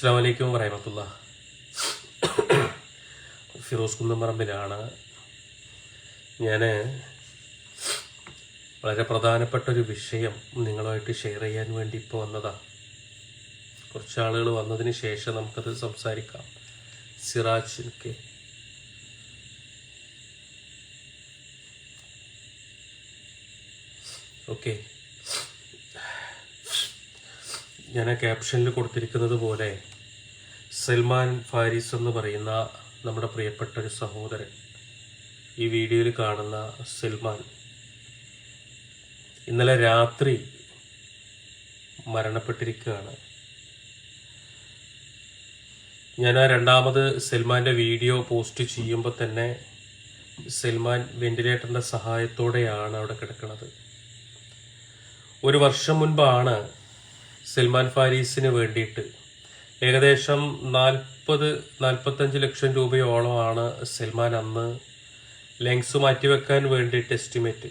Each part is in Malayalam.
അസ്സാം വലൈക്കും വറഹമത്തുള്ള. ഫിറോസ് കുന്നമ്പറമ്പിലാണ് ഞാൻ വളരെ പ്രധാനപ്പെട്ട ഒരു വിഷയം നിങ്ങളുമായിട്ട് ഷെയർ ചെയ്യാൻ വേണ്ടി ഇപ്പോൾ വന്നതാണ് കുറച്ച് ആളുകൾ വന്നതിന് ശേഷം നമുക്കത് സംസാരിക്കാം. Siraj K okay. ഞാൻ ആ ക്യാപ്ഷനിൽ കൊടുത്തിരിക്കുന്നത് പോലെ സൽമാൻ ഫാരിസ് എന്ന് പറയുന്ന നമ്മുടെ പ്രിയപ്പെട്ട ഒരു സഹോദരൻ ഈ വീഡിയോയിൽ കാണുന്ന സൽമാൻ ഇന്നലെ രാത്രി മരണപ്പെട്ടിരിക്കുകയാണ്. ഞാൻ ആ രണ്ടാമത് സൽമാന്റെ വീഡിയോ പോസ്റ്റ് ചെയ്യുമ്പോൾ തന്നെ സൽമാൻ വെന്റിലേറ്ററിന്റെ സഹായത്തോടെയാണ് അവിടെ കിടക്കുന്നത്. ഒരു വർഷം മുൻപാണ് സൽമാൻ ഫാരീസിന് വേണ്ടിയിട്ട്. ഏകദേശം നാൽപ്പത് നാൽപ്പത്തഞ്ച് ലക്ഷം രൂപയോളമാണ് സൽമാൻ അന്ന് ലെങ്സ് മാറ്റിവെക്കാൻ വേണ്ടിയിട്ട് എസ്റ്റിമേറ്റ്.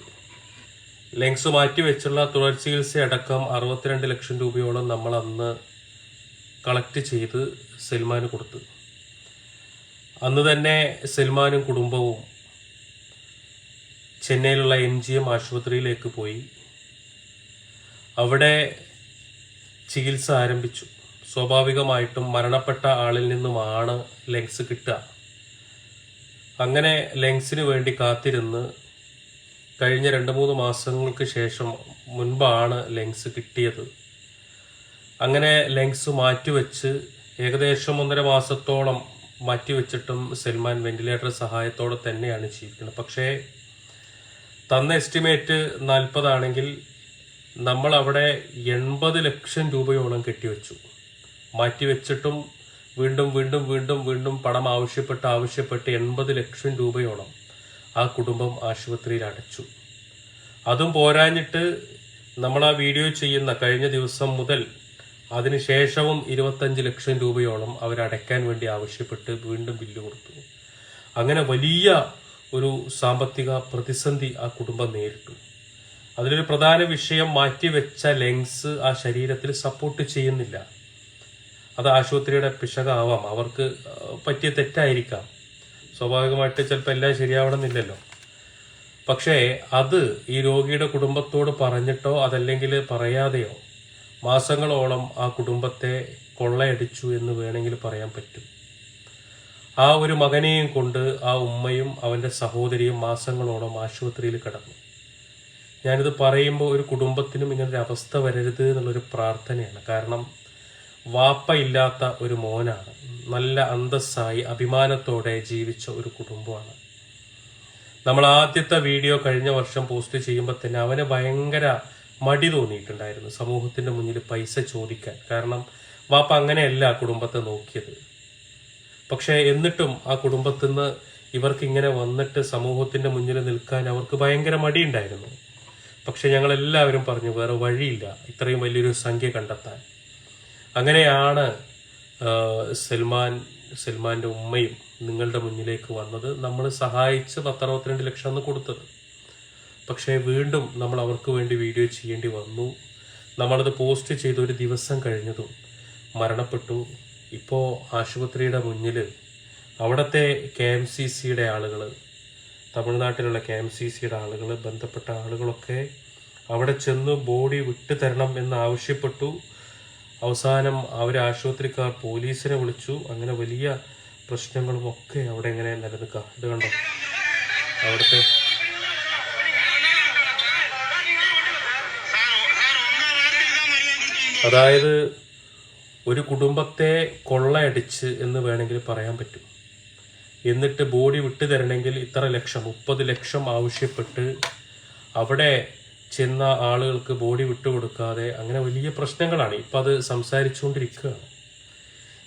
ലെങ്സ് മാറ്റിവെച്ചുള്ള തുടർ ചികിത്സ അടക്കം അറുപത്തിരണ്ട് ലക്ഷം രൂപയോളം നമ്മൾ അന്ന് കളക്ട് ചെയ്ത് സൽമാന് കൊടുത്തു. അന്ന് തന്നെ സൽമാനും കുടുംബവും ചെന്നൈയിലുള്ള എം ജി എം ആശുപത്രിയിലേക്ക് പോയി. അവിടെ ചികിത്സ ആരംഭിച്ചു. സ്വാഭാവികമായിട്ടും മരണപ്പെട്ട ആളിൽ നിന്നുമാണ് ലെങ്സ് കിട്ടുക. അങ്ങനെ ലെങ്സിന് വേണ്ടി കാത്തിരുന്ന് കഴിഞ്ഞ രണ്ട് മൂന്ന് മാസങ്ങൾക്ക് ശേഷം മുൻപാണ് ലെങ്സ് കിട്ടിയത്. അങ്ങനെ ലെങ്സ് മാറ്റിവെച്ച് ഏകദേശം ഒന്നര മാസത്തോളം മാറ്റിവെച്ചിട്ടും സൽമാൻ വെന്റിലേറ്റർ സഹായത്തോടെ തന്നെയാണ് ജീവിക്കുന്നത്. പക്ഷേ തന്ന എസ്റ്റിമേറ്റ് നാൽപ്പതാണെങ്കിൽ നമ്മൾ അവിടെ എൺപത് ലക്ഷം രൂപയോളം കെട്ടിവെച്ചു. മാറ്റിവെച്ചിട്ടും വീണ്ടും വീണ്ടും വീണ്ടും വീണ്ടും പണം ആവശ്യപ്പെട്ട് ആവശ്യപ്പെട്ട് എൺപത് ലക്ഷം രൂപയോളം ആ കുടുംബം ആശുപത്രിയിൽ അടച്ചു. അതും പോരാഞ്ഞിട്ട് നമ്മൾ ആ വീഡിയോ ചെയ്യുന്ന കഴിഞ്ഞ ദിവസം മുതൽ അതിനുശേഷവും ഇരുപത്തഞ്ച് ലക്ഷം രൂപയോളം അവരടയ്ക്കാൻ വേണ്ടി ആവശ്യപ്പെട്ട് വീണ്ടും ബില്ല് കൊടുത്തു. അങ്ങനെ വലിയ ഒരു സാമ്പത്തിക പ്രതിസന്ധി ആ കുടുംബം നേരിട്ടു. അതിലൊരു പ്രധാന വിഷയം മാറ്റിവെച്ച ലെങ്സ് ആ ശരീരത്തിൽ സപ്പോർട്ട് ചെയ്യുന്നില്ല. അത് ആശുപത്രിയുടെ പിശകാവാം. അവർക്ക് പറ്റിയ തെറ്റായിരിക്കാം. സ്വാഭാവികമായിട്ട് ചിലപ്പോൾ എല്ലാം ശരിയാവണമെന്നില്ലല്ലോ. പക്ഷേ അത് ഈ രോഗിയുടെ കുടുംബത്തോട് പറഞ്ഞിട്ടോ അതല്ലെങ്കിൽ പറയാതെയോ മാസങ്ങളോളം ആ കുടുംബത്തെ കൊള്ളയടിച്ചു എന്ന് വേണമെങ്കിൽ പറയാൻ പറ്റും. ആ ഒരു മകനെയും കൊണ്ട് ആ ഉമ്മയും അവന്റെ സഹോദരിയും മാസങ്ങളോളം ആശുപത്രിയിൽ കിടന്നു. ഞാനിത് പറയുമ്പോൾ ഒരു കുടുംബത്തിനും ഇങ്ങനൊരു അവസ്ഥ വരരുത് എന്നുള്ളൊരു പ്രാർത്ഥനയാണ്. കാരണം വാപ്പ ഇല്ലാത്ത ഒരു മോനാണ്. നല്ല അന്തസ്സായി അഭിമാനത്തോടെ ജീവിച്ച ഒരു കുടുംബമാണ്. നമ്മൾ ആദ്യത്തെ വീഡിയോ കഴിഞ്ഞ വർഷം പോസ്റ്റ് ചെയ്യുമ്പോൾ തന്നെ അവന് ഭയങ്കര മടി തോന്നിയിട്ടുണ്ടായിരുന്നു സമൂഹത്തിന്റെ മുന്നിൽ പൈസ ചോദിക്കാൻ. കാരണം വാപ്പ അങ്ങനെയല്ല ആ കുടുംബത്തെ നോക്കിയത്. പക്ഷേ എന്നിട്ടും ആ കുടുംബത്തിൽ നിന്ന് ഇവർക്ക് ഇങ്ങനെ വന്നിട്ട് സമൂഹത്തിന്റെ മുന്നിൽ നിൽക്കാൻ അവർക്ക് ഭയങ്കര മടിയുണ്ടായിരുന്നു. പക്ഷെ ഞങ്ങളെല്ലാവരും പറഞ്ഞു വേറെ വഴിയില്ല. ഇത്രയും വലിയൊരു സംഖ്യ കണ്ടെത്താൻ. അങ്ങനെയാണ് സൽമാൻ സൽമാന്റെ ഉമ്മയും നിങ്ങളുടെ മുന്നിലേക്ക് വന്നത്. നമ്മൾ സഹായിച്ച് പത്തറുപത്തിരണ്ട് ലക്ഷം അന്ന് കൊടുത്തത്. പക്ഷേ വീണ്ടും നമ്മൾ അവർക്ക് വേണ്ടി വീഡിയോ ചെയ്യേണ്ടി വന്നു. നമ്മളത് പോസ്റ്റ് ചെയ്ത് ഒരു ദിവസം കഴിഞ്ഞതും മരണപ്പെട്ടു. ഇപ്പോൾ ആശുപത്രിയുടെ മുന്നിൽ അവിടുത്തെ കെ എം സി സിയുടെ ആളുകൾ തമിഴ്നാട്ടിലുള്ള കെ എം സി സിയുടെ ആളുകൾ ബന്ധപ്പെട്ട ആളുകളൊക്കെ അവിടെ ചെന്ന് ബോഡി വിട്ടു തരണം എന്ന് ആവശ്യപ്പെട്ടു. അവസാനം അവർ ആശുപത്രിക്കാർ പോലീസിനെ വിളിച്ചു. അങ്ങനെ വലിയ പ്രശ്നങ്ങളും ഒക്കെ അവിടെ എങ്ങനെ നിലനിൽക്കുക. ഇത് കണ്ടോ? അവിടുത്തെ അതായത് ഒരു കുടുംബത്തെ കൊള്ളയടിച്ച് എന്ന് വേണമെങ്കിൽ പറയാൻ പറ്റും. എന്നിട്ട് ബോഡി വിട്ടു തരണമെങ്കിൽ ഇത്ര ലക്ഷം മുപ്പത് ലക്ഷം ആവശ്യപ്പെട്ട് അവിടെ ചെന്ന ആളുകൾക്ക് ബോഡി വിട്ടുകൊടുക്കാതെ അങ്ങനെ വലിയ പ്രശ്നങ്ങളാണ്. ഇപ്പം അത് സംസാരിച്ചുകൊണ്ടിരിക്കുകയാണ്.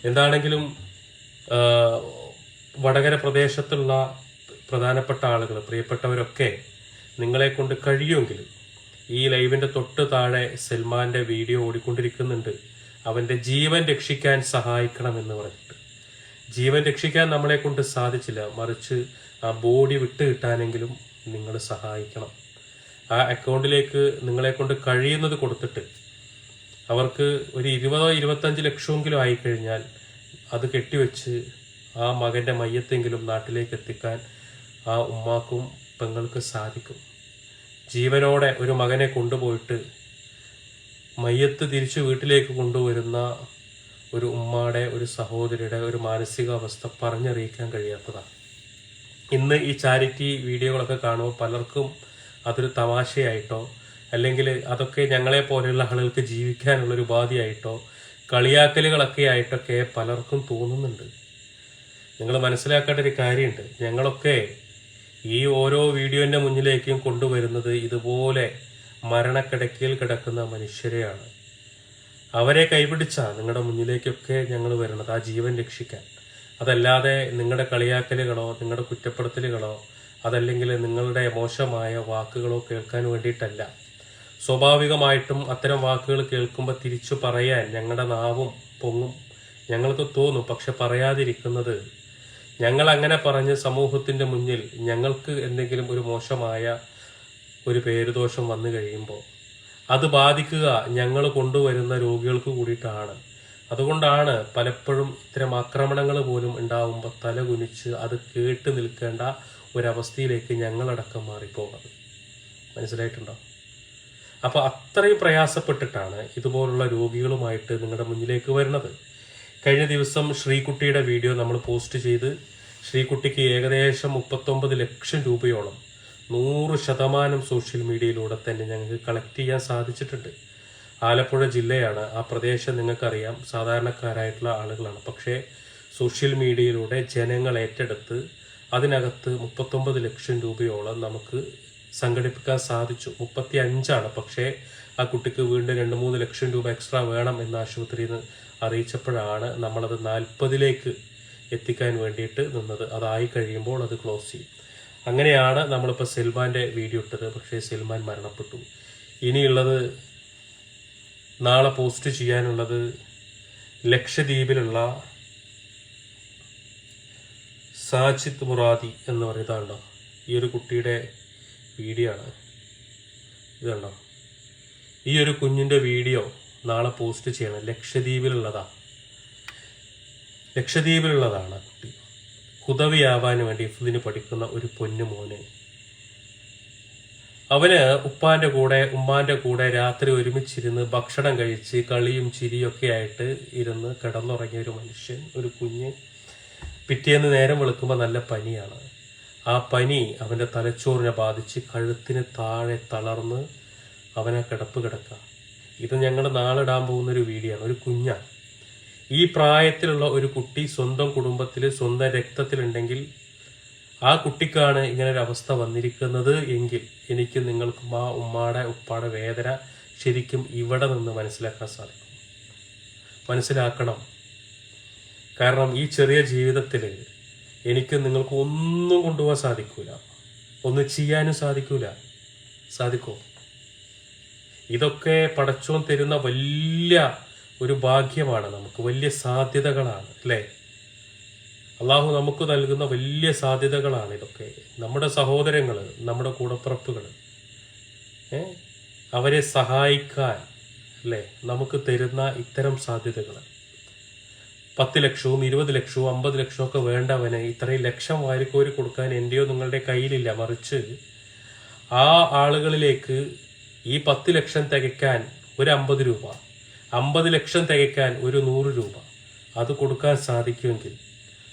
എന്താണെങ്കിലും വടകര പ്രദേശത്തുള്ള പ്രധാനപ്പെട്ട ആളുകൾ പ്രിയപ്പെട്ടവരൊക്കെ നിങ്ങളെ കൊണ്ട് കഴിയുമെങ്കിൽ ഈ ലൈവിന്റെ തൊട്ട് താഴെ സൽമാന്റെ വീഡിയോ ഓടിക്കൊണ്ടിരിക്കുന്നുണ്ട്. അവന്റെ ജീവൻ രക്ഷിക്കാൻ സഹായിക്കണമെന്ന് പറഞ്ഞിട്ട്. ജീവൻ രക്ഷിക്കാൻ നമ്മളെ കൊണ്ട് സാധിച്ചില്ല. മറിച്ച് ആ ബോഡി വിട്ട് കിട്ടാനെങ്കിലും നിങ്ങൾ സഹായിക്കണം. ആ അക്കൗണ്ടിലേക്ക് നിങ്ങളെ കൊണ്ട് കഴിയുന്നത് കൊടുത്തിട്ട് അവർക്ക് ഒരു ഇരുപതോ ഇരുപത്തഞ്ച് ലക്ഷമെങ്കിലും ആയിക്കഴിഞ്ഞാൽ അത് കെട്ടിവെച്ച് ആ മകന്റെ മയ്യത്തെങ്കിലും നാട്ടിലേക്ക് എത്തിക്കാൻ ആ ഉമ്മാക്കും പെങ്ങൾക്ക് സാധിക്കും. ജീവനോടെ ഒരു മകനെ കൊണ്ടുപോയിട്ട് മയ്യത്ത് തിരിച്ച് വീട്ടിലേക്ക് കൊണ്ടുവരുന്ന ഒരു ഉമ്മയുടെ ഒരു സഹോദരിയുടെ ഒരു മാനസികാവസ്ഥ പറഞ്ഞറിയിക്കാൻ കഴിയാത്തതാണ്. ഇന്ന് ഈ ചാരിറ്റി വീഡിയോകളൊക്കെ കാണുമ്പോൾ പലർക്കും അതൊരു തമാശയായിട്ടോ അല്ലെങ്കിൽ അതൊക്കെ ഞങ്ങളെ പോലെയുള്ള ആളുകൾക്ക് ജീവിക്കാനുള്ള ഒരു ഉപാധിയായിട്ടോ കളിയാക്കലുകളൊക്കെ ആയിട്ടൊക്കെ പലർക്കും തോന്നുന്നുണ്ട്. നിങ്ങൾ മനസ്സിലാക്കേണ്ട ഒരു കാര്യമുണ്ട്. ഞങ്ങളൊക്കെ ഈ ഓരോ വീഡിയോന്റെ മുന്നിലേക്കും കൊണ്ടുവരുന്നത് ഇതുപോലെ മരണക്കിടക്കയിൽ കിടക്കുന്ന മനുഷ്യരെയാണ്. അവരെ കൈപിടിച്ച നിങ്ങളുടെ മുന്നിലേക്കൊക്കെ ഞങ്ങൾ വരുന്നത് ആ ജീവൻ രക്ഷിക്കാൻ. അതല്ലാതെ നിങ്ങളുടെ കളിയാക്കലുകളോ നിങ്ങളുടെ കുറ്റപ്പെടുത്തലുകളോ അതല്ലെങ്കിൽ നിങ്ങളുടെ മോശമായ വാക്കുകളോ കേൾക്കാൻ വേണ്ടിയിട്ടല്ല. സ്വാഭാവികമായിട്ടും അത്തരം വാക്കുകൾ കേൾക്കുമ്പോൾ തിരിച്ചു പറയാൻ ഞങ്ങളുടെ നാവും പൊങ്ങും. ഞങ്ങൾക്ക് തോന്നും പക്ഷെ പറയാതിരിക്കുന്നത് ഞങ്ങൾ അങ്ങനെ പറഞ്ഞ് സമൂഹത്തിന്റെ മുന്നിൽ ഞങ്ങൾക്ക് എന്തെങ്കിലും ഒരു മോശമായ ഒരു പേരുദോഷം വന്നു കഴിയുമ്പോൾ അത് ബാധിക്കുക ഞങ്ങൾ കൊണ്ടുവരുന്ന രോഗികൾക്ക് കൂടിയിട്ടാണ്. അതുകൊണ്ടാണ് പലപ്പോഴും ഇത്തരം ആക്രമണങ്ങൾ പോലും ഉണ്ടാവുമ്പോൾ തല കുനിച്ച് അത് കേട്ട് നിൽക്കേണ്ട ഒരവസ്ഥയിലേക്ക് ഞങ്ങളടക്കം മാറിപ്പോകുന്നത്. മനസ്സിലായിട്ടുണ്ടോ? അപ്പോൾ അത്രയും പ്രയാസപ്പെട്ടിട്ടാണ് ഇതുപോലുള്ള രോഗികളുമായിട്ട് നിങ്ങളുടെ മുന്നിലേക്ക് വരുന്നത്. കഴിഞ്ഞ ദിവസം ശ്രീകുട്ടിയുടെ വീഡിയോ നമ്മൾ പോസ്റ്റ് ചെയ്ത് ശ്രീകുട്ടിക്ക് ഏകദേശം മുപ്പത്തൊമ്പത് ലക്ഷം രൂപയോളം നൂറ് ശതമാനം സോഷ്യൽ മീഡിയയിലൂടെ തന്നെ ഞങ്ങൾക്ക് കളക്ട് ചെയ്യാൻ സാധിച്ചിട്ടുണ്ട്. ആലപ്പുഴ ജില്ലയാണ് ആ പ്രദേശം നിങ്ങൾക്കറിയാം സാധാരണക്കാരായിട്ടുള്ള ആളുകളാണ്. പക്ഷേ സോഷ്യൽ മീഡിയയിലൂടെ ജനങ്ങൾ ഏറ്റെടുത്ത് അതിനകത്ത് മുപ്പത്തൊമ്പത് ലക്ഷം രൂപയോളം നമുക്ക് സംഘടിപ്പിക്കാൻ സാധിച്ചു. മുപ്പത്തി അഞ്ചാണ് പക്ഷേ ആ കുട്ടിക്ക് വീണ്ടും രണ്ട് മൂന്ന് ലക്ഷം രൂപ എക്സ്ട്രാ വേണം എന്ന് ആശുപത്രിയിൽ നിന്ന് അറിയിച്ചപ്പോഴാണ് നമ്മളത് നാൽപ്പതിലേക്ക് എത്തിക്കാൻ വേണ്ടിയിട്ട് നിന്നത്. അതായി കഴിയുമ്പോൾ അത് ക്ലോസ് ചെയ്യും. അങ്ങനെയാണ് നമ്മളിപ്പോൾ സൽമാന്റെ വീഡിയോ ഇട്ടത്. പക്ഷേ സൽമാൻ മരണപ്പെട്ടു. ഇനിയുള്ളത് നാളെ പോസ്റ്റ് ചെയ്യാനുള്ളത് ലക്ഷദ്വീപിലുള്ള സാജിത് മുറാദി എന്ന് പറയുന്നതാണോ ഈ ഒരു കുട്ടിയുടെ വീഡിയോ ആണ് ഇതാണോ ഈ ഒരു കുഞ്ഞിന്റെ വീഡിയോ നാളെ പോസ്റ്റ് ചെയ്യണം. ലക്ഷദ്വീപിലുള്ളതാണ് ലക്ഷദ്വീപിലുള്ളതാണ് കുട്ടി. ഹുദവിയാവാൻ വേണ്ടി ഇഫ്തിന് പഠിക്കുന്ന ഒരു പൊന്നു മോന്. അവന് ഉപ്പാന്റെ കൂടെ ഉമ്മാന്റെ കൂടെ രാത്രി ഒരുമിച്ചിരുന്ന് ഭക്ഷണം കഴിച്ച് കളിയും ചിരിയൊക്കെ ആയിട്ട് ഇരുന്ന് കിടന്നുറങ്ങിയ ഒരു മനുഷ്യൻ ഒരു കുഞ്ഞ് പിറ്റേന്ന് നേരം വെളുക്കുമ്പോൾ നല്ല പനിയാണ്. ആ പനി അവന്റെ തലച്ചോറിനെ ബാധിച്ച് കഴുത്തിന് താഴെ തളർന്ന് അവനെ കിടപ്പ് കിടക്കുക. ഇത് ഞങ്ങൾ നാളിടാൻ പോകുന്ന ഒരു വീഡിയോ ആണ്. ഒരു കുഞ്ഞാണ്. ഈ പ്രായത്തിലുള്ള ഒരു കുട്ടി സ്വന്തം കുടുംബത്തിൽ സ്വന്തം രക്തത്തിലുണ്ടെങ്കിൽ ആ കുട്ടിക്കാണ് ഇങ്ങനൊരു അവസ്ഥ വന്നിരിക്കുന്നത് എങ്കിൽ എനിക്ക് നിങ്ങൾക്ക് ആ ഉമ്മാടെ ഉപ്പാടെ വേദന ശരിക്കും ഇവിടെ നിന്ന് മനസ്സിലാക്കാൻ സാധിക്കും. മനസ്സിലാക്കണം. കാരണം ഈ ചെറിയ ജീവിതത്തിൽ എനിക്ക് നിങ്ങൾക്ക് ഒന്നും കൊണ്ടുപോകാൻ സാധിക്കൂല. ഒന്നും ചെയ്യാനും സാധിക്കൂല. സാധിക്കോ? ഇതൊക്കെ പടച്ചോൻ തരുന്ന വലിയ ഒരു ഭാഗ്യമാണ് നമുക്ക് വലിയ സാധ്യതകളാണ് അല്ലേ? അള്ളാഹു നമുക്ക് നൽകുന്ന വലിയ സാധ്യതകളാണ് ഇതൊക്കെ. നമ്മുടെ സഹോദരങ്ങൾ നമ്മുടെ കൂടപ്പുറപ്പുകൾ അവരെ സഹായിക്കാൻ അല്ലേ? നമുക്ക് തരുന്ന ഇത്തരം സാധ്യതകൾ പത്ത് ലക്ഷവും ഇരുപത് ലക്ഷവും അമ്പത് ലക്ഷവും ഒക്കെ വേണ്ടവന് ഇത്രയും ലക്ഷം വാരിക്കോരി കൊടുക്കാൻ എന്റെയോ നിങ്ങളുടെ കയ്യിലില്ല. മറിച്ച് ആ ആളുകളിലേക്ക് ഈ പത്ത് ലക്ഷം തികയ്ക്കാൻ ഒരു അമ്പത് രൂപ അമ്പത് ലക്ഷം തികയ്ക്കാൻ ഒരു നൂറ് രൂപ. അത് കൊടുക്കാൻ സാധിക്കുമെങ്കിൽ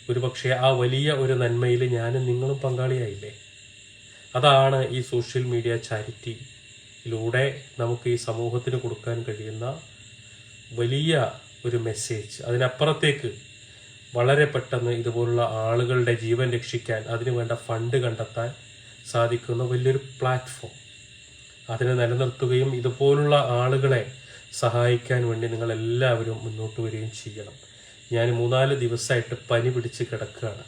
ഒരുപക്ഷെ ആ വലിയ ഒരു നന്മയിൽ ഞാനും നിങ്ങളും പങ്കാളിയായില്ലേ? അതാണ് ഈ സോഷ്യൽ മീഡിയ ചാരിറ്റിയിലൂടെ നമുക്ക് ഈ സമൂഹത്തിന് കൊടുക്കാൻ കഴിയുന്ന വലിയ ഒരു മെസ്സേജ്. അതിനപ്പുറത്തേക്ക് വളരെ പെട്ടെന്ന് ഇതുപോലുള്ള ആളുകളുടെ ജീവൻ രക്ഷിക്കാൻ അതിനു വേണ്ട ഫണ്ട് കണ്ടെത്താൻ സാധിക്കുന്ന വലിയൊരു പ്ലാറ്റ്ഫോം. അതിനെ നിലനിർത്തുകയും ഇതുപോലുള്ള ആളുകളെ സഹായിക്കാൻ വേണ്ടി നിങ്ങൾ എല്ലാവരും മുന്നോട്ട് വരികയും ചെയ്യണം. ഞാൻ മൂന്നാൽ ദിവസമായിട്ട് പനി പിടിച്ച് കിടക്കുകയാണ്.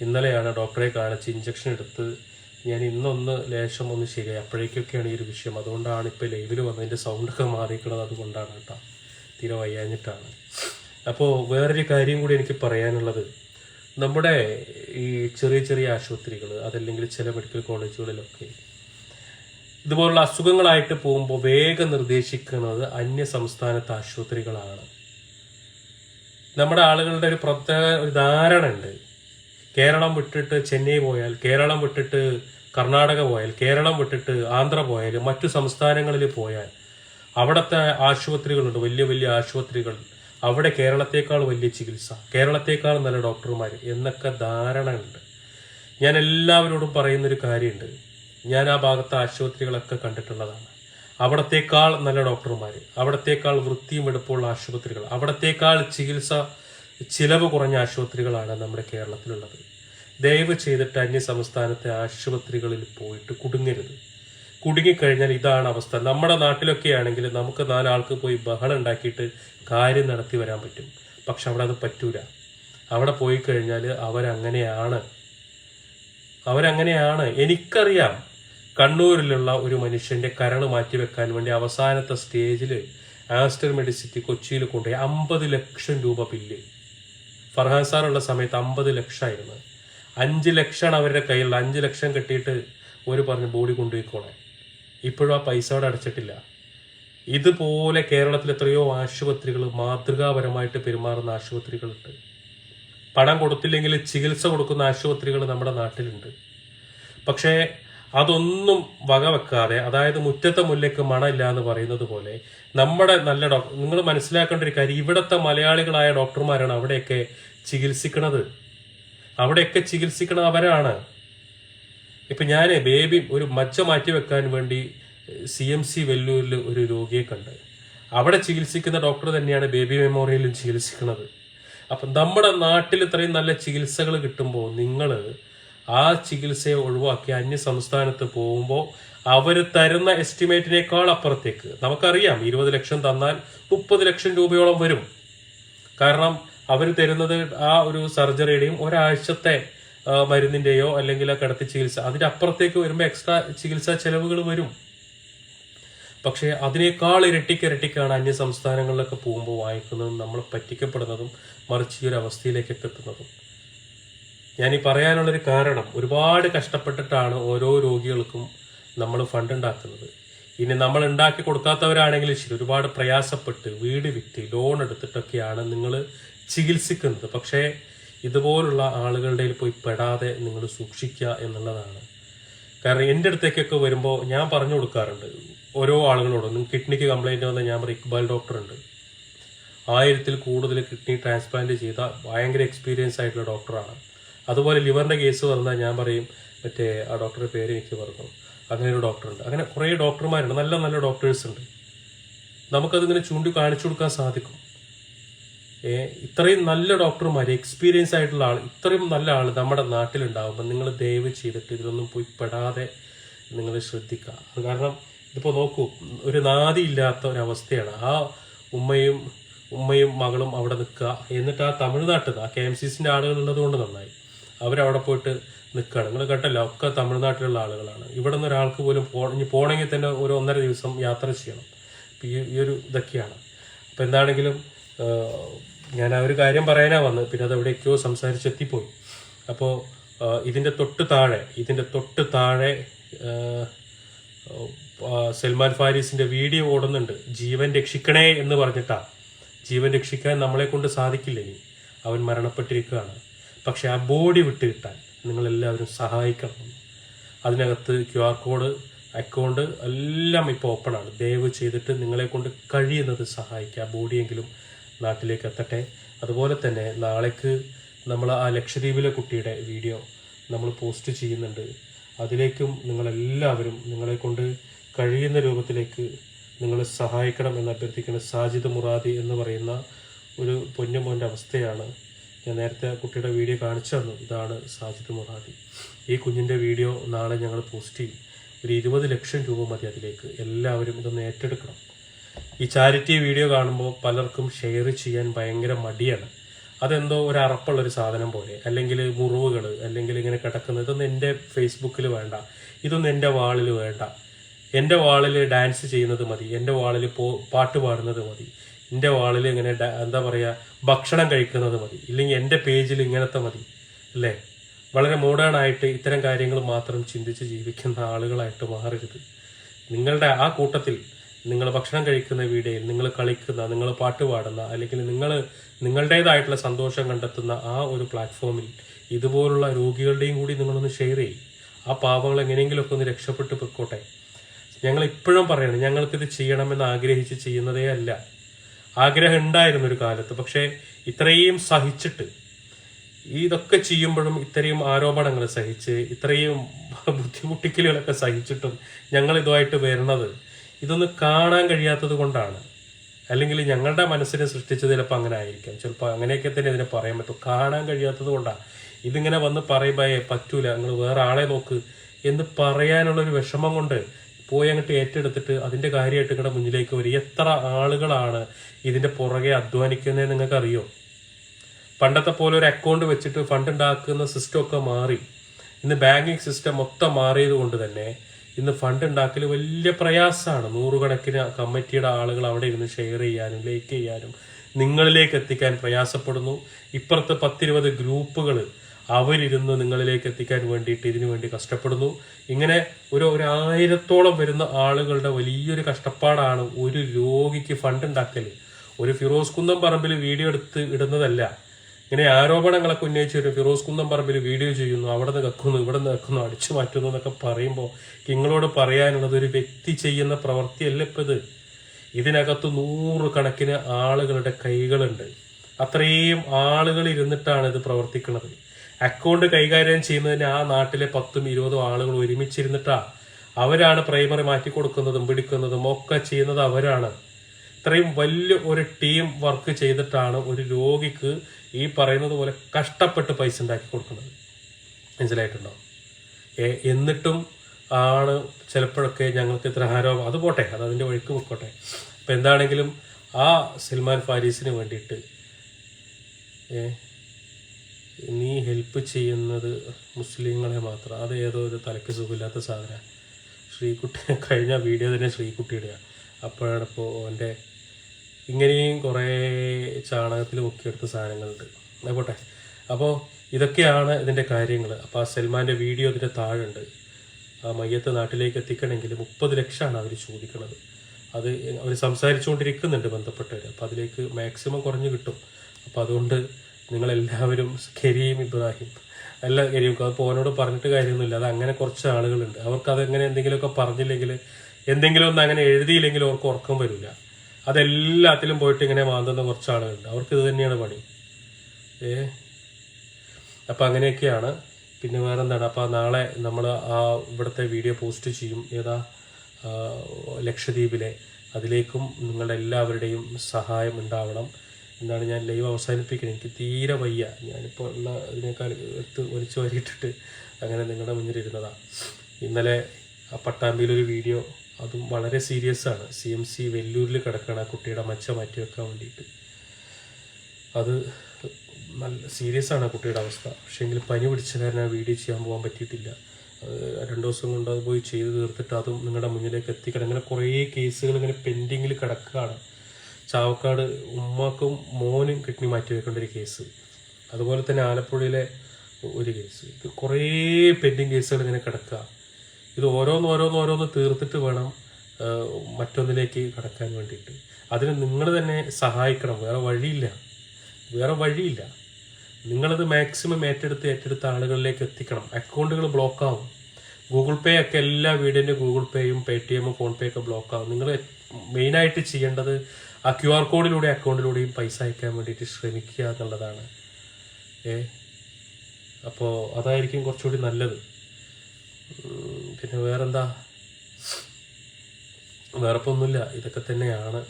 ഇന്നലെയാണ് ഡോക്ടറെ കാണിച്ച് ഇഞ്ചക്ഷൻ എടുത്ത് ഞാൻ ഇന്നൊന്ന് ലേശം ഒന്ന് ശരിയായി. അപ്പോഴേക്കൊക്കെയാണ് ഈ ഒരു വിഷയം. അതുകൊണ്ടാണ് ഇപ്പോൾ ലൈവിൽ വന്നതിന്റെ സൗണ്ടൊക്കെ മാറിയിരിക്കുന്നത് അതുകൊണ്ടാണ് കേട്ടോ. തീരെ വയ്യാഞ്ഞിട്ടാണ്. അപ്പോൾ വേറൊരു കാര്യം കൂടി എനിക്ക് പറയാനുള്ളത്. നമ്മുടെ ഈ ചെറിയ ചെറിയ ആശുപത്രികൾ അതല്ലെങ്കിൽ ചില മെഡിക്കൽ കോളേജുകളിലൊക്കെ ഇതുപോലുള്ള അസുഖങ്ങളായിട്ട് പോകുമ്പോൾ വേഗം നിർദ്ദേശിക്കുന്നത് അന്യ സംസ്ഥാനത്തെ ആശുപത്രികളാണ്. നമ്മുടെ ആളുകളുടെ ഒരു പ്രത്യേക ഒരു ധാരണ ഉണ്ട് കേരളം വിട്ടിട്ട് ചെന്നൈ പോയാൽ കേരളം വിട്ടിട്ട് കർണാടക പോയാൽ കേരളം വിട്ടിട്ട് ആന്ധ്ര പോയാൽ മറ്റു സംസ്ഥാനങ്ങളിൽ പോയാൽ അവിടുത്തെ ആശുപത്രികളുണ്ട്. വലിയ വലിയ ആശുപത്രികൾ. അവിടെ കേരളത്തേക്കാൾ വലിയ ചികിത്സ കേരളത്തേക്കാൾ നല്ല ഡോക്ടർമാർ എന്നൊക്കെ ധാരണ ഉണ്ട് ഞാൻ എല്ലാവരോടും പറയുന്നൊരു കാര്യമുണ്ട്. ഞാൻ ആ ഭാഗത്തെ ആശുപത്രികളൊക്കെ കണ്ടിട്ടുള്ളതാണ്. അവിടത്തേക്കാൾ നല്ല ഡോക്ടർമാർ അവിടത്തേക്കാൾ വൃത്തിയും എടുപ്പുള്ള ആശുപത്രികൾ അവിടത്തേക്കാൾ ചികിത്സ ചിലവ് കുറഞ്ഞ ആശുപത്രികളാണ് നമ്മുടെ കേരളത്തിലുള്ളത്. ദയവ് ചെയ്തിട്ട് അന്യ സംസ്ഥാനത്തെ ആശുപത്രികളിൽ പോയിട്ട് കുടുങ്ങരുത്. കുടുങ്ങിക്കഴിഞ്ഞാൽ ഇതാണ് അവസ്ഥ. നമ്മുടെ നാട്ടിലൊക്കെ ആണെങ്കിൽ നമുക്ക് നാലാൾക്ക് പോയി ബഹളം ഉണ്ടാക്കിയിട്ട് കാര്യം നടത്തി വരാൻ പറ്റും. പക്ഷെ അവിടെ അത് പറ്റൂല. അവിടെ പോയി കഴിഞ്ഞാൽ അവരങ്ങനെയാണ്. അവരങ്ങനെയാണ്. എനിക്കറിയാം. കണ്ണൂരിലുള്ള ഒരു മനുഷ്യന്റെ കരൾ മാറ്റിവെക്കാൻ വേണ്ടി അവസാനത്തെ സ്റ്റേജിൽ ആസ്റ്റർ മെഡിസിറ്റി കൊച്ചിയിൽ കൊണ്ടുപോയി അമ്പത് ലക്ഷം രൂപ ബില്ല്. ഫർഹാൻ സാറുള്ള സമയത്ത് അമ്പത് ലക്ഷമായിരുന്നു. അഞ്ച് ലക്ഷമാണ് അവരുടെ കയ്യിലുള്ള അഞ്ച് ലക്ഷം കെട്ടിയിട്ട് ഒരു പറഞ്ഞ് ബോഡി കൊണ്ടുപോയിക്കോളെ. ഇപ്പോഴും ആ പൈസ അവിടെ അടച്ചിട്ടില്ല. ഇതുപോലെ കേരളത്തിൽ എത്രയോ ആശുപത്രികൾ മാതൃകാപരമായിട്ട് പെരുമാറുന്ന ആശുപത്രികളുണ്ട്. പണം കൊടുത്തില്ലെങ്കിൽ ചികിത്സ കൊടുക്കുന്ന ആശുപത്രികൾ നമ്മുടെ നാട്ടിലുണ്ട്. പക്ഷേ അതൊന്നും വകവെക്കാതെ അതായത് മുറ്റത്തെ മുല്ലയ്ക്ക് മണമില്ല എന്ന് പറയുന്നത് പോലെ നമ്മുടെ നല്ല ഡോക്ടർ നിങ്ങൾ മനസ്സിലാക്കേണ്ട ഒരു കാര്യം ഇവിടുത്തെ മലയാളികളായ ഡോക്ടർമാരാണ് അവിടെയൊക്കെ ചികിത്സിക്കണത്. അവിടെയൊക്കെ ചികിത്സിക്കണ അവരാണ്. ഇപ്പൊ ഞാൻ ബേബി ഒരു മച്ച മാറ്റി വെക്കാൻ വേണ്ടി സി എം സി വെല്ലൂരിൽ ഒരു രോഗിയെ കണ്ട്. അവിടെ ചികിത്സിക്കുന്ന ഡോക്ടർ തന്നെയാണ് ബേബി മെമ്മോറിയലിൽ ചികിത്സിക്കുന്നത് അപ്പം നമ്മുടെ നാട്ടിൽ ഇത്രയും നല്ല ചികിത്സകൾ കിട്ടുമ്പോൾ നിങ്ങൾ ആ ചികിത്സയെ ഒഴിവാക്കി അന്യ സംസ്ഥാനത്ത് പോകുമ്പോൾ അവർ തരുന്ന എസ്റ്റിമേറ്റിനേക്കാൾ അപ്പുറത്തേക്ക്. നമുക്കറിയാം ഇരുപത് ലക്ഷം തന്നാൽ മുപ്പത് ലക്ഷം രൂപയോളം വരും. കാരണം അവർ തരുന്നത് ആ ഒരു സർജറിയുടെയും ഒരാഴ്ചത്തെ മരുന്നിന്റെയോ അല്ലെങ്കിൽ ആ കിടത്തി ചികിത്സ അതിന്റെ അപ്പുറത്തേക്ക് വരുമ്പോൾ എക്സ്ട്രാ ചികിത്സാ ചെലവുകൾ വരും. പക്ഷേ അതിനേക്കാൾ ഇരട്ടിക്ക് ഇരട്ടിക്കാണ് അന്യ സംസ്ഥാനങ്ങളിലൊക്കെ പോകുമ്പോൾ വാങ്ങിക്കുന്നതും നമ്മൾ പറ്റിക്കപ്പെടുന്നതും മറിച്ച് ഈ ഒരു അവസ്ഥയിലേക്കൊക്കെ എത്തുന്നതും ഞാൻ ഈ പറയാനുള്ളൊരു കാരണം ഒരുപാട് കഷ്ടപ്പെട്ടിട്ടാണ് ഓരോ രോഗികൾക്കും നമ്മൾ ഫണ്ട് ഉണ്ടാക്കുന്നത്. ഇനി നമ്മൾ ഉണ്ടാക്കി കൊടുക്കാത്തവരാണെങ്കിൽ ശരി ഒരുപാട് പ്രയാസപ്പെട്ട് വീട് വിറ്റ് ലോൺ എടുത്തിട്ടൊക്കെയാണ് നിങ്ങൾ ചികിത്സിക്കുന്നത്. പക്ഷേ ഇതുപോലുള്ള ആളുകളുടെ പോയി പെടാതെ നിങ്ങൾ സൂക്ഷിക്കുക എന്നുള്ളതാണ്. കാരണം എന്റെ അടുത്തേക്കൊക്കെ വരുമ്പോൾ ഞാൻ പറഞ്ഞു കൊടുക്കാറുണ്ട് ഓരോ ആളുകളോടും കിഡ്നിക്ക് കംപ്ലൈന്റ് വന്ന ഞാൻ പറയും ഇക്ബാൽ ഡോക്ടറുണ്ട് ആയിരത്തിൽ കൂടുതൽ കിഡ്നി ട്രാൻസ്പ്ലാന്റ് ചെയ്ത ഭയങ്കര എക്സ്പീരിയൻസ് ആയിട്ടുള്ള ഡോക്ടറാണ് അതുപോലെ ലിവറിന്റെ കേസ് വന്നാൽ ഞാൻ പറയും മറ്റേ ആ ഡോക്ടറുടെ പേര് എനിക്ക് പറഞ്ഞു അങ്ങനെ ഒരു ഡോക്ടറുണ്ട്. അങ്ങനെ കുറേ ഡോക്ടർമാരുണ്ട്. നല്ല നല്ല ഡോക്ടേഴ്സ് ഉണ്ട്. നമുക്കതിങ്ങനെ ചൂണ്ടി കാണിച്ചു കൊടുക്കാൻ സാധിക്കും. ഇത്രയും നല്ല ഡോക്ടർമാർ എക്സ്പീരിയൻസ് ആയിട്ടുള്ള ആൾ ഇത്രയും നല്ല ആൾ നമ്മുടെ നാട്ടിലുണ്ടാകുമ്പോൾ നിങ്ങൾ ദയവ് ചെയ്തിട്ട് ഇതിലൊന്നും പോയി പെടാതെ നിങ്ങൾ ശ്രദ്ധിക്കുക. കാരണം ഇതിപ്പോൾ നോക്കൂ ഒരു നാദിയില്ലാത്ത ഒരവസ്ഥയാണ്. ആ ഉമ്മയും ഉമ്മയും മകളും അവിടെ നിൽക്കുക. എന്നിട്ട് ആ തമിഴ്നാട്ടിൽ നിന്ന് ആ കെ എം സി സിന്റെ ആളുകൾ കൊണ്ട് നന്നായി. അവരവിടെ പോയിട്ട് നിൽക്കുകയാണ്. നിങ്ങൾ കേട്ടല്ലോ ഒക്കെ തമിഴ്നാട്ടിലുള്ള ആളുകളാണ്. ഇവിടെ നിന്ന് ഒരാൾക്ക് പോലും പോ ഇനി പോകണമെങ്കിൽ തന്നെ ഒരു ഒന്നര ദിവസം യാത്ര ചെയ്യണം. ഈ ഈ ഒരു ഇതൊക്കെയാണ്. അപ്പം എന്താണെങ്കിലും ഞാൻ ആ ഒരു കാര്യം പറയാനാ വന്നത്. പിന്നെ അത് എവിടേക്കോ സംസാരിച്ചെത്തിപ്പോയി. അപ്പോൾ ഇതിന്റെ തൊട്ട് താഴെ ഇതിന്റെ തൊട്ട് താഴെ സൽമാൻ ഫാരിസിന്റെ വീഡിയോ ഓടുന്നുണ്ട്. ജീവൻ രക്ഷിക്കണേ എന്ന് പറഞ്ഞിട്ടാണ് ജീവൻ രക്ഷിക്കാൻ നമ്മളെ കൊണ്ട് സാധിക്കില്ല? അവൻ മരണപ്പെട്ടിരിക്കുകയാണ്. പക്ഷെ ആ ബോഡി വിട്ട് കിട്ടാൻ നിങ്ങളെല്ലാവരും സഹായിക്കണം. അതിനകത്ത് ക്യു ആർ കോഡ് അക്കൗണ്ട് എല്ലാം ഇപ്പോൾ ഓപ്പൺ ആണ് ദയവ് ചെയ്തിട്ട് നിങ്ങളെ കൊണ്ട് കഴിയുന്നത് സഹായിക്കുക. ബോഡിയെങ്കിലും നാട്ടിലേക്ക് എത്തട്ടെ. അതുപോലെ തന്നെ നാളേക്ക് നമ്മൾ ആ ലക്ഷദ്വീപിലെ കുട്ടിയുടെ വീഡിയോ നമ്മൾ പോസ്റ്റ് ചെയ്യുന്നുണ്ട്. അതിലേക്കും നിങ്ങളെല്ലാവരും നിങ്ങളെ കൊണ്ട് കഴിയുന്ന രൂപത്തിലേക്ക് നിങ്ങൾ സഹായിക്കണം എന്ന് അഭ്യർത്ഥിക്കുന്ന സാജിദ് മുറാദി എന്ന് പറയുന്ന ഒരു പൊന്നുമോന്റെ അവസ്ഥയാണ് ഞാൻ നേരത്തെ കുട്ടിയുടെ വീഡിയോ കാണിച്ചു തന്നു. ഇതാണ് സാജിദ് മൊഹാദി ഈ കുഞ്ഞിന്റെ വീഡിയോ നാളെ ഞങ്ങൾ പോസ്റ്റ് ചെയ്യും. ഒരു ഇരുപത് ലക്ഷം രൂപ മതി അതിലേക്ക്. എല്ലാവരും ഇതൊന്ന് ഏറ്റെടുക്കണം. ഈ ചാരിറ്റി വീഡിയോ കാണുമ്പോൾ പലർക്കും ഷെയർ ചെയ്യാൻ ഭയങ്കര മടിയാണ്. അതെന്തോ ഒരു അറപ്പുള്ളൊരു സാധനം പോലെ. അല്ലെങ്കിൽ മുറിവുകൾ അല്ലെങ്കിൽ ഇങ്ങനെ കിടക്കുന്നത്. ഇതൊന്നും എന്റെ ഫേസ്ബുക്കിൽ വേണ്ട. ഇതൊന്നും എന്റെ വാളിൽ വേണ്ട. എന്റെ വാളിൽ ഡാൻസ് ചെയ്യുന്നത് മതി. എന്റെ വാളിൽ പോ പാട്ട് പാടുന്നത് മതി. എന്റെ വാളിൽ ഇങ്ങനെ എന്താ പറയുക ഭക്ഷണം കഴിക്കുന്നത് മതി. ഇല്ലെങ്കിൽ എന്റെ പേജിൽ ഇങ്ങനത്തെ മതി. അല്ലേ? വളരെ മോഡേൺ ആയിട്ട് ഇത്തരം കാര്യങ്ങൾ മാത്രം ചിന്തിച്ച് ജീവിക്കുന്ന ആളുകളായിട്ട് മാറരുത്. നിങ്ങളുടെ ആ കൂട്ടത്തിൽ നിങ്ങൾ ഭക്ഷണം കഴിക്കുന്ന വീഡിയോയിൽ നിങ്ങൾ കളിക്കുന്ന നിങ്ങൾ പാട്ട് പാടുന്ന അല്ലെങ്കിൽ നിങ്ങൾ നിങ്ങളുടേതായിട്ടുള്ള സന്തോഷം കണ്ടെത്തുന്ന ആ ഒരു പ്ലാറ്റ്ഫോമിൽ ഇതുപോലുള്ള രോഗികളുടെയും കൂടി നിങ്ങളൊന്ന് ഷെയർ ചെയ്യും. ആ പാവങ്ങൾ എങ്ങനെയെങ്കിലുമൊക്കെ ഒന്ന് രക്ഷപ്പെട്ട് പൊയ്ക്കോട്ടെ. ഞങ്ങൾ ഇപ്പോഴും പറയണം ഞങ്ങൾക്കിത് ചെയ്യണമെന്ന് ആഗ്രഹിച്ച് ചെയ്യുന്നതേ അല്ല. ആഗ്രഹം ഉണ്ടായിരുന്നു ഒരു കാലത്ത്. പക്ഷേ ഇത്രയും സഹിച്ചിട്ട് ഇതൊക്കെ ചെയ്യുമ്പോഴും ഇത്രയും ആരോപണങ്ങൾ സഹിച്ച് ഇത്രയും ബുദ്ധിമുട്ടിക്കലുകളൊക്കെ സഹിച്ചിട്ടും ഞങ്ങൾ ഇതുമായിട്ട് വരുന്നത് ഇതൊന്ന് കാണാൻ കഴിയാത്തത് കൊണ്ടാണ്. അല്ലെങ്കിൽ ഞങ്ങളുടെ മനസ്സിനെ സൃഷ്ടിച്ചത് ചിലപ്പോൾ അങ്ങനെ ആയിരിക്കാം. ചിലപ്പോൾ അങ്ങനെയൊക്കെ തന്നെ ഇതിനെ പറയാൻ പറ്റും. കാണാൻ കഴിയാത്തത് കൊണ്ടാണ്. ഇതിങ്ങനെ വന്ന് പറയുമ്പോൾ "ഏ, പറ്റൂല. നിങ്ങൾ വേറെ ആളെ നോക്ക്. എന്ന് പറയാനുള്ളൊരു വിഷമം കൊണ്ട് പോയി അങ്ങോട്ട് ഏറ്റെടുത്തിട്ട് അതിന്റെ കാര്യമായിട്ട് നിങ്ങളുടെ മുന്നിലേക്ക് വരും. എത്ര ആളുകളാണ് ഇതിന്റെ പുറകെ അധ്വാനിക്കുന്നത് നിങ്ങൾക്കറിയോ? പണ്ടത്തെ പോലെ ഒരു അക്കൗണ്ട് വെച്ചിട്ട് ഫണ്ട് ഉണ്ടാക്കുന്ന സിസ്റ്റം ഒക്കെ മാറി. ഇന്ന് ബാങ്കിങ് സിസ്റ്റം മൊത്തം മാറിയത് കൊണ്ട് തന്നെ ഇന്ന് ഫണ്ട് ഉണ്ടാക്കൽ വലിയ പ്രയാസമാണ്. നൂറുകണക്കിന് കമ്മിറ്റിയുടെ ആളുകൾ അവിടെ ഇരുന്ന് ഷെയർ ചെയ്യാനും ലൈക്ക് ചെയ്യാനും നിങ്ങളിലേക്ക് എത്തിക്കാൻ പ്രയാസപ്പെടുന്നു. ഇപ്പുറത്ത് പത്തിരുപത് ഗ്രൂപ്പുകൾ അവരിരുന്ന് നിങ്ങളിലേക്ക് എത്തിക്കാൻ വേണ്ടിയിട്ട് ഇതിനു വേണ്ടി കഷ്ടപ്പെടുന്നു. ഇങ്ങനെ ഒരു ഒരായിരത്തോളം വരുന്ന ആളുകളുടെ വലിയൊരു കഷ്ടപ്പാടാണ് ഒരു രോഗിക്ക് ഫണ്ട് ഉണ്ടാക്കൽ ഒരു ഫിറോസ് കുന്നം പറമ്പിൽ വീഡിയോ എടുത്ത് ഇടുന്നതല്ല. ഇങ്ങനെ ആരോപണങ്ങളൊക്കെ ഉന്നയിച്ച് ഒരു ഫിറോസ് കുന്നം പറമ്പിൽ വീഡിയോ ചെയ്യുന്നു അവിടെ നിന്ന് കക്കുന്നു ഇവിടെ നിന്ന് കക്കുന്നു അടിച്ചു മാറ്റുന്നു എന്നൊക്കെ പറയുമ്പോൾ നിങ്ങളോട് പറയാനുള്ളത് ഒരു വ്യക്തി ചെയ്യുന്ന പ്രവൃത്തിയല്ല ഇപ്പം ഇത്. ഇതിനകത്ത് നൂറുകണക്കിന് ആളുകളുടെ കൈകളുണ്ട്. അത്രയും ആളുകൾ ഇരുന്നിട്ടാണ് ഇത് പ്രവർത്തിക്കുന്നത്. അക്കൗണ്ട് കൈകാര്യം ചെയ്യുന്നതിന് ആ നാട്ടിലെ പത്തും ഇരുപതും ആളുകൾ ഒരുമിച്ചിരുന്നിട്ടാ അവരാണ് പ്രൈമറി മാറ്റി കൊടുക്കുന്നതും പിടിക്കുന്നതും ഒക്കെ ചെയ്യുന്നത് അവരാണ്. ഇത്രയും വലിയ ഒരു ടീം വർക്ക് ചെയ്തിട്ടാണ് ഒരു രോഗിക്ക് ഈ പറയുന്നത് പോലെ കഷ്ടപ്പെട്ട് പൈസ ഉണ്ടാക്കി കൊടുക്കുന്നത്. മനസ്സിലായിട്ടുണ്ടോ? എന്നിട്ടും ആണ് ചിലപ്പോഴൊക്കെ ഞങ്ങൾക്ക് ഇത്ര ആരോപണം അത് പോട്ടെ അത് അതിന്റെ വഴിക്ക് പൊക്കോട്ടെ. അപ്പം എന്താണെങ്കിലും ആ സൽമാൻ ഫാരീസിന് വേണ്ടിയിട്ട് ഏ, നീ ഹെൽപ്പ് ചെയ്യുന്നത് മുസ്ലിങ്ങളെ മാത്രം. അത് ഏതോ ഒരു തലയ്ക്ക് സുഖമില്ലാത്ത സാധനം. ശ്രീകുട്ടി കഴിഞ്ഞ വീഡിയോ തന്നെ ശ്രീകുട്ടിയുടെയാണ് അപ്പോഴാണ് ഇപ്പോൾ എന്റെ ഇങ്ങനെയും കുറേ ചാണകത്തിൽ മുക്കിയെടുത്ത സാധനങ്ങളുണ്ട്. ആയിക്കോട്ടെ അപ്പോൾ ഇതൊക്കെയാണ് ഇതിന്റെ കാര്യങ്ങൾ. അപ്പോൾ ആ സൽമാന്റെ വീഡിയോ ഇതിന്റെ താഴുണ്ട് ആ മയ്യത്ത് നാട്ടിലേക്ക് എത്തിക്കണമെങ്കിൽ മുപ്പത് ലക്ഷമാണ് അവർ ചോദിക്കുന്നത് അത് അവർ സംസാരിച്ചുകൊണ്ടിരിക്കുന്നുണ്ട് ബന്ധപ്പെട്ടവർ അപ്പോൾ അതിലേക്ക് മാക്സിമം കുറഞ്ഞ് കിട്ടും. അപ്പോൾ അതുകൊണ്ട് നിങ്ങളെല്ലാവരും കരീം ഇബ്രാഹിം. അല്ല കരീം അപ്പോൾ ഓനോട് പറഞ്ഞിട്ട് കാര്യമൊന്നുമില്ല. അത് അങ്ങനെ കുറച്ച് ആളുകളുണ്ട്. അവർക്ക് അതെങ്ങനെ എന്തെങ്കിലുമൊക്കെ പറഞ്ഞില്ലെങ്കിൽ എന്തെങ്കിലും ഒന്ന് അങ്ങനെ എഴുതിയില്ലെങ്കിൽ അവർക്ക് ഉറക്കം വരില്ല. അതെല്ലാത്തിലും പോയിട്ട് ഇങ്ങനെ മാന്തുന്ന കുറച്ച് ആളുകളുണ്ട്. അവർക്ക് ഇത് തന്നെയാണ് പണി. ഏ? അപ്പം അങ്ങനെയൊക്കെയാണ്. പിന്നെ വേറെ എന്താണ് നാളെ നമ്മൾ ആ ഇവിടുത്തെ വീഡിയോ പോസ്റ്റ് ചെയ്യും. ഏതാ? ലക്ഷദ്വീപിലെ. അതിലേക്കും നിങ്ങളുടെ എല്ലാവരുടെയും സഹായം ഉണ്ടാവണം. എന്താണ് ഞാൻ ലൈവ് അവസാനിപ്പിക്കുന്നത് എനിക്ക് തീരെ വയ്യ. ഞാനിപ്പോൾ ഉള്ള ഇതിനേക്കാൾ എടുത്ത് ഒലിച്ചു വരിയിട്ടിട്ട് അങ്ങനെ നിങ്ങളുടെ മുന്നിൽ ഇരുന്നതാണ് ഇന്നലെ ആ പട്ടാമ്പിയിലൊരു വീഡിയോ അതും വളരെ സീരിയസ് ആണ്. സി എം സി വെല്ലൂരിൽ കിടക്കണ കുട്ടിയുടെ മച്ച മാറ്റി വെക്കാൻ വേണ്ടിയിട്ട്. അത് നല്ല സീരിയസ് ആണ് കുട്ടിയുടെ അവസ്ഥ. പക്ഷേ എങ്കിൽ പനി പിടിച്ച കാരണം ആ വീഡിയോ ചെയ്യാൻ പോകാൻ പറ്റിയിട്ടില്ല. രണ്ട് ദിവസം കൊണ്ട് അത് പോയി ചെയ്ത് തീർത്തിട്ട് അതും നിങ്ങളുടെ മുന്നിലേക്ക് എത്തിക്കണം. അങ്ങനെ കുറേ കേസുകൾ ഇങ്ങനെ പെൻഡിങ്ങിൽ കിടക്കുകയാണ്. ചാവക്കാട് ഉമ്മാക്കും മോനും കിഡ്നി മാറ്റി വെക്കേണ്ട ഒരു കേസ്. അതുപോലെ തന്നെ ആലപ്പുഴയിലെ ഒരു കേസ്. ഇത് കുറേ പെൻഡിങ് കേസുകൾ ഇങ്ങനെ കിടക്കുക. ഇത് ഓരോന്ന് ഓരോന്ന് ഓരോന്ന് തീർത്തിട്ട് വേണം മറ്റൊന്നിലേക്ക് കടക്കാൻ വേണ്ടിയിട്ട്. അതിന് നിങ്ങൾ തന്നെ സഹായിക്കണം. വേറെ വഴിയില്ല. വേറെ വഴിയില്ല. നിങ്ങളത് മാക്സിമം ഏറ്റെടുത്ത് ഏറ്റെടുത്ത ആളുകളിലേക്ക് എത്തിക്കണം. അക്കൗണ്ടുകൾ ബ്ലോക്ക് ആവും ഗൂഗിൾ പേ ഒക്കെ എല്ലാ വീടിന്റെ ഗൂഗിൾ പേയും പേ ടി എമ്മും ഫോൺ പേ ഒക്കെ ബ്ലോക്ക് ആവും നിങ്ങൾ മെയിനായിട്ട് ചെയ്യേണ്ടത് ആ ക്യു ആർ കോഡിലൂടെ അക്കൗണ്ടിലൂടെയും പൈസ അയക്കാൻ വേണ്ടിയിട്ട് ശ്രമിക്കുക എന്നുള്ളതാണ്. ഏ? അപ്പോൾ അതായിരിക്കും കുറച്ചുകൂടി നല്ലത്. പിന്നെ വേറെന്താ? വേറെ ഇപ്പോൾ ഒന്നുമില്ല ഇതൊക്കെ തന്നെയാണ്.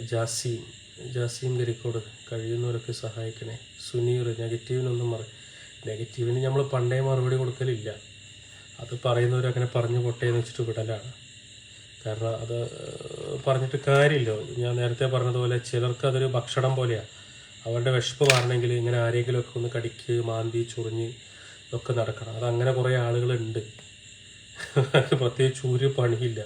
ജാസീം ജാസീം കരിക്കോട് കഴിയുന്നവരൊക്കെ സഹായിക്കണേ. സുനീർ നെഗറ്റീവിനൊന്നും മറ നെഗറ്റീവിന് നമ്മൾ പണ്ടേ മറുപടി കൊടുക്കലില്ല. അത് പറയുന്നവരങ്ങനെ പറഞ്ഞു പൊട്ടേന്ന് വെച്ചിട്ട് വിടലാണ്. കാരണം അത് പറഞ്ഞിട്ട് കാര്യമില്ല. ഞാൻ നേരത്തെ പറഞ്ഞതുപോലെ ചിലർക്ക് അതൊരു ഭക്ഷണം പോലെയാണ് അവരുടെ വിശപ്പ് മാറണമെങ്കിൽ ഇങ്ങനെ ആരെങ്കിലുമൊക്കെ ഒന്ന് കടിക്ക് മാന്തി ചൊറിഞ്ഞ് ഒക്കെ നടക്കണം. അങ്ങനെ കുറേ ആളുകളുണ്ട്. പ്രത്യേകിച്ച് ഒരു പണിയില്ല.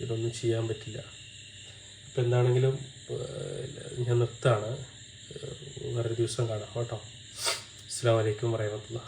ഇതൊന്നും ചെയ്യാൻ പറ്റില്ല. അപ്പം എന്താണെങ്കിലും ഞാൻ നിർത്താണ് വേറൊരു ദിവസം കാണാം. കേട്ടോ. അസ്സാം വലൈക്കും വരഹമത്തുള്ള